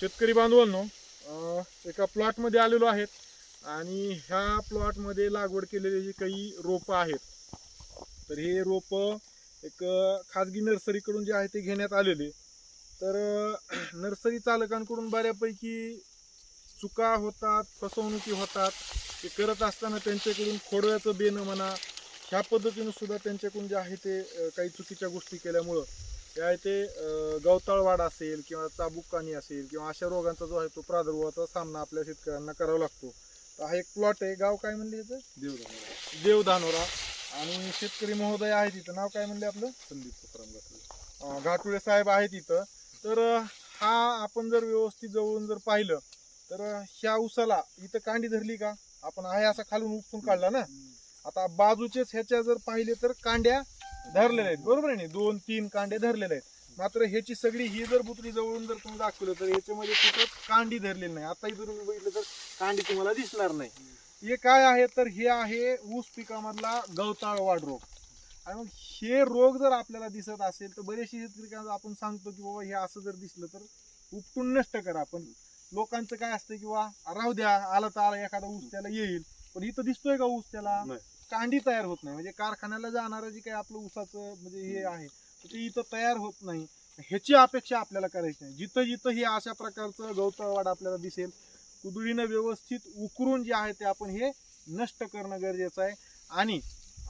शेतकरी बांधवांनो एका प्लॉटमध्ये आलेलो आहेत आणि ह्या प्लॉटमध्ये लागवड केलेली जी काही रोपं आहेत तर हे रोपं एक खाजगी नर्सरीकडून जे आहे ते घेण्यात आलेले. तर नर्सरी चालकांकडून बऱ्यापैकी चुका होतात फसवणुकी होतात ते करत असताना त्यांच्याकडून खोडव्याचं बेणं म्हणा ह्या पद्धतीनं सुद्धा त्यांच्याकडून जे आहे ते काही चुकीच्या गोष्टी केल्यामुळं जे आहे ते अं, गवताळ वाढ असेल किंवा चाबुकानी असेल किंवा अशा रोगांचा जो आहे तो प्रादुर्भावाचा सामना आपल्या शेतकऱ्यांना करावा लागतो. तर हा एक प्लॉट आहे. गाव काय म्हणले याचं? देवधानोरा. आणि शेतकरी महोदय आहे तिथं नाव काय म्हणले आपलं? संदीप तुकाराम घाटुळे साहेब आहेत इथं. तर हा आपण जर व्यवस्थित जवळून जर पाहिलं तर ह्या उसाला इथं कांडी धरली का? आपण आहे असा खालून उपसून काढला ना? आता बाजूचेच ह्याच्या जर पाहिले तर कांड्या धरलेले आहेत. बरोबर आहे ना दोन तीन कांडे धरलेले आहेत. मात्र ह्याची सगळी ही जर बुतरी जवळून जर तुम्ही दाखवलं तर ह्याच्यामध्ये कुठंच कांडी धरलेली नाही. आता जर बघितलं तर कांडी तुम्हाला दिसणार नाही. हे काय आहे? तर हे आहे ऊस पिकामधला गवताळ वाढ रोग. आणि मग हे रोग जर आपल्याला दिसत असेल तर बरेचसे शेतकरी आपण सांगतो की बाबा हे असं जर दिसलं तर उपटून नष्ट करा. पण लोकांचं काय असतं किंवा राहू द्या आला तर आला एखादा ऊस त्याला येईल. पण इथं दिसतोय का ऊस त्याला? कांडी तयार होत नाही. म्हणजे कारखान्याला जाणारं जे काही आपलं ऊसाचं म्हणजे हे आहे तर ते इथं तयार होत नाही. ह्याची अपेक्षा आपल्याला करायची नाही जिथं जिथं हे अशा प्रकारचं गवतळवाड आपल्याला दिसेल कुदळीनं व्यवस्थित उकरून जे आहे ते आपण हे नष्ट करणं गरजेचं आहे. आणि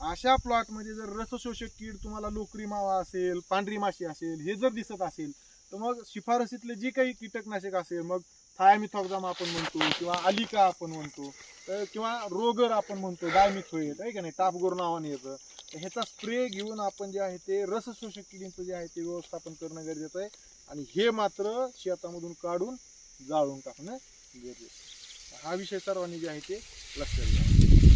अशा प्लॉटमध्ये जर रसशोषक कीड तुम्हाला लोकरी मावा असेल पांढरी माशी असेल हे जर दिसत असेल तर मग शिफारसीतले जे काही कीटकनाशक असेल मग थायमिथॉक्झाम आपण म्हणतो किंवा अलिका आपण म्हणतो तर किंवा रोगर आपण म्हणतो डायमिथोएट आहे का नाही? तापगोर नावाने येतं तर ह्याचा स्प्रे घेऊन आपण जे आहे ते रसशोषक किडींचं जे आहे ते व्यवस्थापन करणं गरजेचं आहे. आणि हे मात्र शेतामधून काढून जाळून टाकणं गरजेचं आहे. हा विषय सर्वांनी जे आहे ते लक्षात घ्या